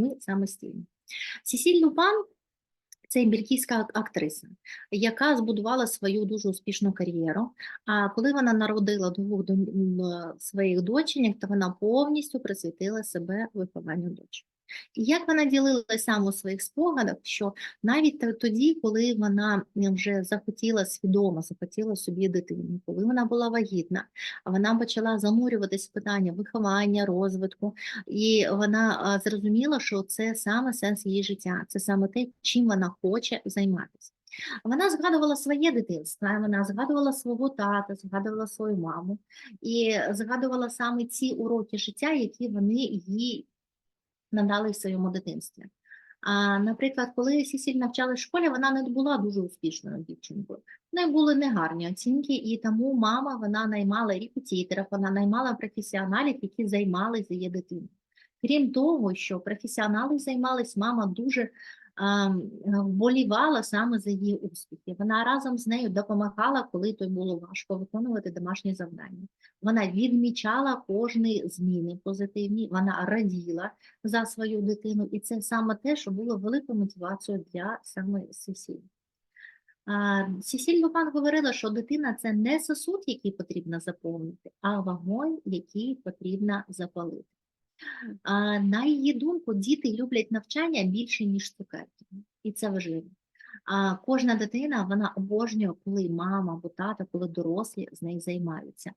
ми самостійні. Сісіль Лупан це бельгійська актриса, яка збудувала свою дуже успішну кар'єру. А коли вона народила двох своїх доченьок, то вона повністю присвятила себе вихованню дочок. І як вона ділилася саме у своїх спогадах, що навіть тоді, коли вона вже захотіла свідомо, захотіла собі дитину, коли вона була вагітна, вона почала занурюватись в питання виховання, розвитку, і вона зрозуміла, що це саме сенс її життя, це саме те, чим вона хоче займатися. Вона згадувала своє дитинство, вона згадувала свого тата, згадувала свою маму і згадувала саме ці уроки життя, які вони їй надали в своєму дитинстві. А, наприклад, коли Сісіль навчалась в школі, вона не була дуже успішною дівчинкою. В неї були негарні оцінки, і тому мама вона наймала репетиторів, вона наймала професіоналів, які займалися її дитиною. Крім того, що професіонали займались, мама дуже вболівала саме за її успіхи. Вона разом з нею допомагала, коли той було важко виконувати домашні завдання. Вона відмічала кожні зміни позитивні, вона раділа за свою дитину, і це саме те, що було великою мотивацією для саме Сесіль. А, Сесіль Лупан говорила, що дитина це не сосуд, який потрібно заповнити, а вогонь, який потрібно запалити. На її думку, діти люблять навчання більше, ніж цукерки, і це важливо. А кожна дитина вона обожнює, коли мама або тата, коли дорослі з нею займаються,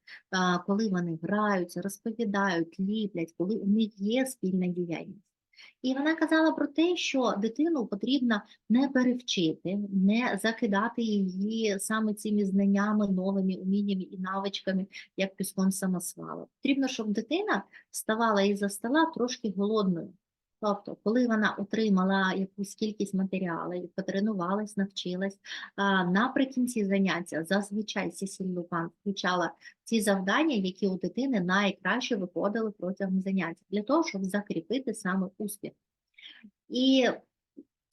коли вони граються, розповідають, ліплять, коли у них є спільна діяльність. І вона казала про те, що дитину потрібно не перевчити, не закидати її саме цими знаннями, новими уміннями і навичками, як піском самосвалу. Потрібно, щоб дитина вставала із-за стола трошки голодною. Тобто, коли вона отримала якусь кількість матеріалів, потренувалась, навчилась, наприкінці заняття зазвичай Сесіль Лупан включала ті завдання, які у дитини найкраще виходили протягом заняття, для того, щоб закріпити саме успіх. І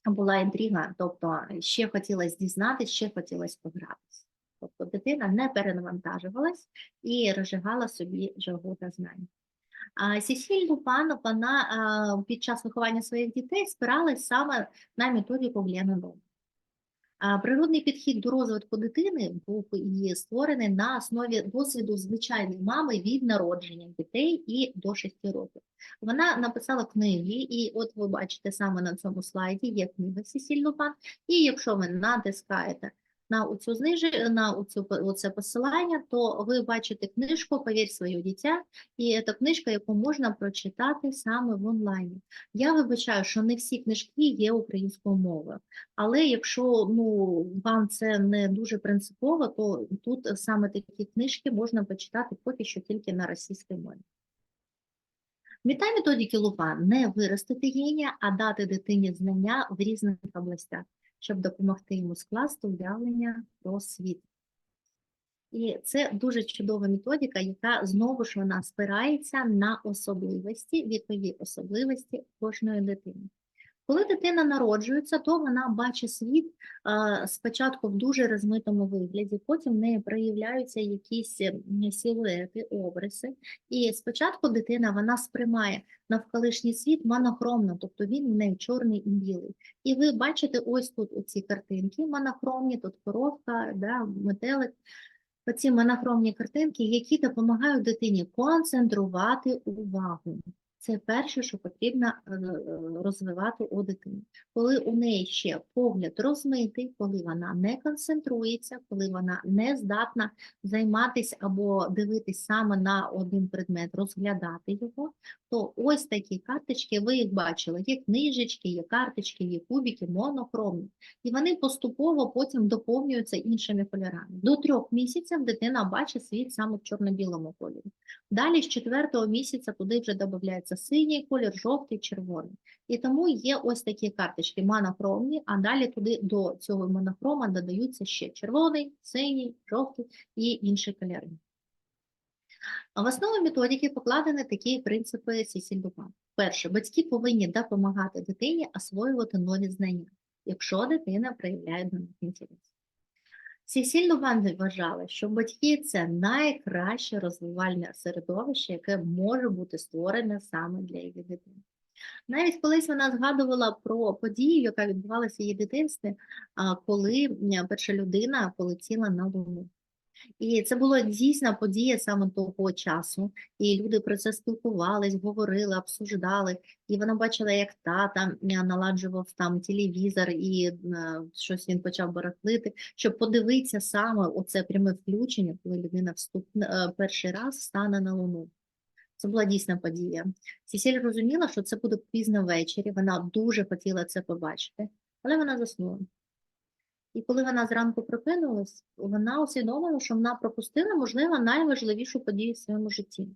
була інтрига, тобто ще хотілося дізнатися, ще хотілося погратися. Тобто дитина не перенавантажувалась і розжигала собі жагу та знань. А Сесіль Лупан, вона під час виховання своїх дітей спиралась саме на методику Глена. Природний підхід до розвитку дитини був і створений на основі досвіду звичайної мами від народження дітей і до 6 років. Вона написала книги, і от ви бачите саме на цьому слайді є книга Сесіль Лупан. І якщо ви натискаєте на оцю знижи, на оцю, оце посилання, то ви бачите книжку «Повір своє дитя», і це книжка, яку можна прочитати саме в онлайні. Я вибачаю, що не всі книжки є українською мовою, але якщо ну, вам це не дуже принципово, то тут саме такі книжки можна почитати поки що тільки на російській мові. Мета методики Лупан – не виростити генія, а дати дитині знання в різних областях, щоб допомогти йому скласти уявлення про світ. І це дуже чудова методика, яка знову ж вона спирається на особливості, вікові особливості кожної дитини. Коли дитина народжується, то вона бачить світ спочатку в дуже розмитому вигляді, потім в неї проявляються якісь м, силуети, обриси. І спочатку дитина вона сприймає навколишній світ монохромно, тобто він в неї чорний і білий. І ви бачите ось тут оці картинки монохромні, тут коровка, да, метелик. Оці монохромні картинки, які допомагають дитині концентрувати увагу. Це перше, що потрібно е, розвивати у дитині. Коли у неї ще погляд розмитий, коли вона не концентрується, коли вона не здатна займатися або дивитись саме на один предмет, розглядати його, то ось такі карточки, ви їх бачили, є книжечки, є карточки, є кубики, монохромні. І вони поступово потім доповнюються іншими кольорами. До трьох місяців дитина бачить світ саме в чорно-білому кольорі. Далі з четвертого місяця туди вже додається синій колір, жовтий, червоний. І тому є ось такі карточки монохромні, а далі туди до цього монохрома додаються ще червоний, синій, жовтий і інші кольори. В основі методики покладені такі принципи Сісіль Дупан. Перше, батьки повинні допомагати дитині освоювати нові знання, якщо дитина проявляє до них інтерес. Сісіль сильно вважали, що батьки це найкраще розвивальне середовище, яке може бути створене саме для її дитини. Навіть колись вона згадувала про подію, яка відбувалася в її дитинстві, коли перша людина полетіла на Луну. І це була дійсна подія саме того часу. І люди про це спілкувались, говорили, обсуждали. І вона бачила, як тата е, наладжував там телевізор, і е, щось він почав барахлити, щоб подивитися саме оце пряме включення, коли людина вступ... е, перший раз стане на Луну. Це була дійсна подія. Сісіль розуміла, що це буде пізно ввечері. Вона дуже хотіла це побачити, але вона заснула. І коли вона зранку прокинулась, вона усвідомила, що вона пропустила, можливо, найважливішу подію в своєму житті.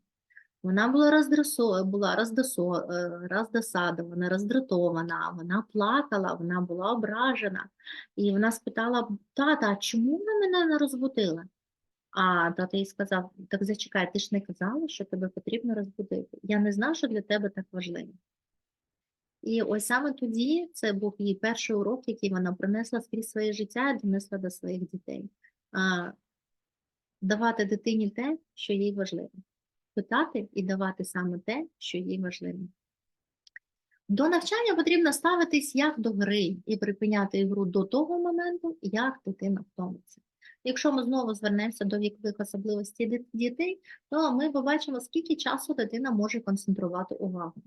Вона була роздресо, була роздосо, е, роздосадована, роздратована, вона плакала, вона була ображена. І вона спитала тата, а чому ви мене не розбудили? А тато їй сказав: так зачекай, ти ж не казала, що тебе потрібно розбудити. Я не знав, що для тебе так важливо. І ось саме тоді це був її перший урок, який вона принесла скрізь своє життя і донесла до своїх дітей. А, давати дитині те, що їй важливо. Питати і давати саме те, що їй важливо. До навчання потрібно ставитись як до гри і припиняти ігру до того моменту, як дитина втомиться. Якщо ми знову звернемося до вікових особливостей дітей, то ми побачимо, скільки часу дитина може концентрувати увагу.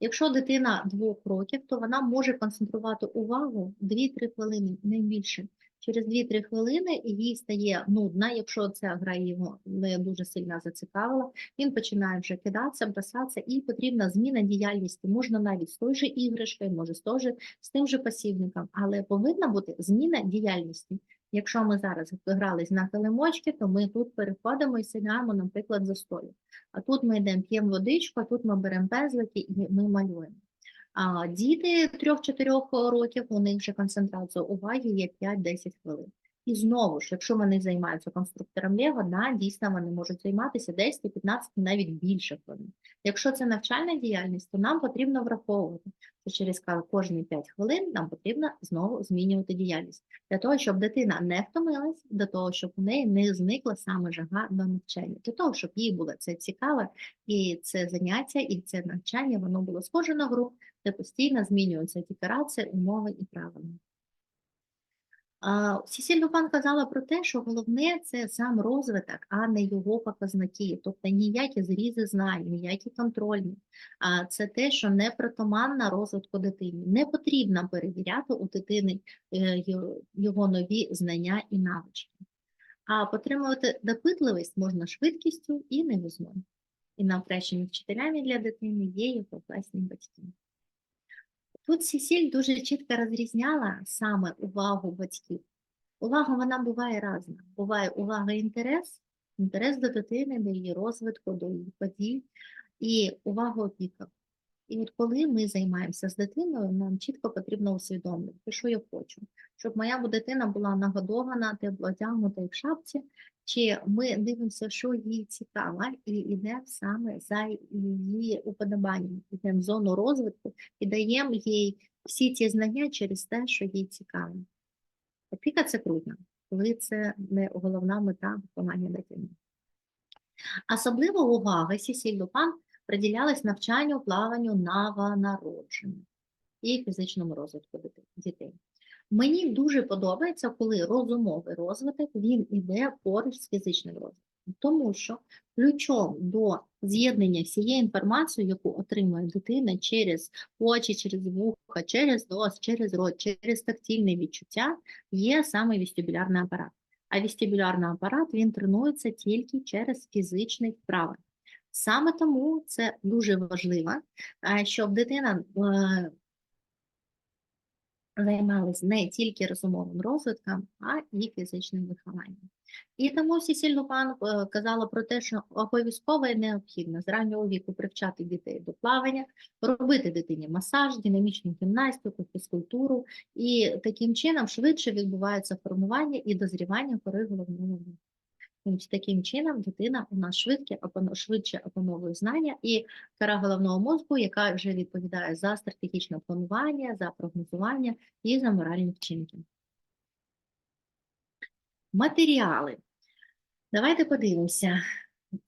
Якщо дитина двох років, то вона може концентрувати увагу 2-3 хвилини, не більше. Через 2-3 хвилини їй стає нудно, якщо ця гра його не дуже сильно зацікавила, він починає вже кидатися, бросатися, і потрібна зміна діяльності. Можна навіть з тою же іграшкою, може з, той же, з тим же посібником, але повинна бути зміна діяльності. Якщо ми зараз грались на килимочки, то ми тут переходимо і сідаємо, наприклад, за столі. А тут ми йдемо, п'ємо водичку, а тут ми беремо пензлики і ми малюємо. А діти 3-4 років, у них вже концентрація уваги є 5-10 хвилин. І знову ж, якщо вони займаються конструктором Лего, да, дійсно вони можуть займатися 10, 15, навіть більше хвилин. Якщо це навчальна діяльність, то нам потрібно враховувати, що через кожні 5 хвилин нам потрібно знову змінювати діяльність для того, щоб дитина не втомилась, для того, щоб у неї не зникла саме жага до навчання, для того, щоб їй було це цікаве, і це заняття, і це навчання, воно було схоже на гру, де постійно змінюються декорації, умови і правила. Сісіль Люпан казала про те, що головне це сам розвиток, а не його показники. Тобто ніякі зрізи знань, ніякі контрольні. Це те, що не притаманна розвитку дитини. Не потрібно перевіряти у дитини е, його нові знання і навички. А підтримувати допитливість можна швидкістю і новизною. І найкращими вчителями для дитини є його власні батьки. Тут Сісіль дуже чітко розрізняла саме увагу батьків. Увага вона буває різна. Буває увага інтерес, інтерес до дитини, до її розвитку, до її подій, і увага опіка. І от коли ми займаємося з дитиною, нам чітко потрібно усвідомлювати, що я хочу, щоб моя дитина була нагодована, тепло одягнута і в шапці, чи ми дивимося, що їй цікаво, і йдемо саме за її уподобанням, йдемо в зону розвитку і даємо їй всі ті знання через те, що їй цікаво. Опіка це круто, коли це не головна мета виховання дитини. Особлива увага Сісіль Лупан приділялась навчанню, плаванню новонароджених і фізичному розвитку дітей. Мені дуже подобається, коли розумовий розвиток він іде поруч з фізичним розвитком, тому що ключом до з'єднання всієї інформації, яку отримує дитина через очі, через вуха, через нос, через рот, через тактильне відчуття, є саме вестибулярний апарат. А вестибулярний апарат він тренується тільки через фізичний вправи. Саме тому це дуже важливо, щоб дитина е, займалась не тільки розумовим розвитком, а і фізичним вихованням. І тому Сісіль Лупан е, казала про те, що обов'язково і необхідно з раннього віку привчати дітей до плавання, робити дитині масаж, динамічну гімнастику, фізкультуру, і таким чином швидше відбувається формування і дозрівання кори головного Таким чином дитина у нас швидке, швидше опановує знання і кора головного мозку, яка вже відповідає за стратегічне планування, за прогнозування і за моральні вчинки. Матеріали. Давайте подивимося.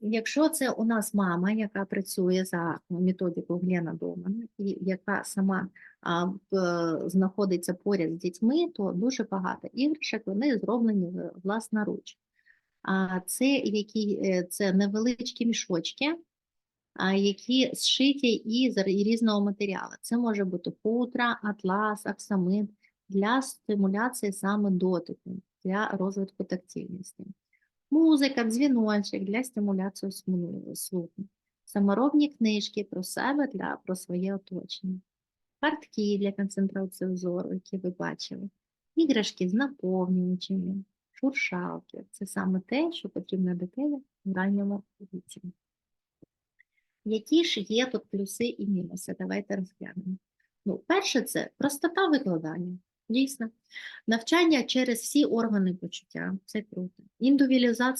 Якщо це у нас мама, яка працює за методикою Глена Домана, і яка сама а, знаходиться поряд з дітьми, то дуже багато іграшок вони зроблені власноруч. Це які е, це невеличкі мішочки, які зшиті р- різного матеріалу. Це може бути хутра, атлас, аксамит для стимуляції саме дотику, для розвитку тактильності. Музика, дзвіночок для стимуляції слуху. Саморобні книжки про себе для про своє оточення. Картки для концентрації зору, які ви бачили. Іграшки з наповнювачами, шуршалки. Це саме те, що потрібно дитині в ранньому віці. Які ж є тут плюси і мінуси? Давайте розглянемо. Ну, перше, це простота викладання. Дійсно, навчання через всі органи почуття це круто. Індивідуалізація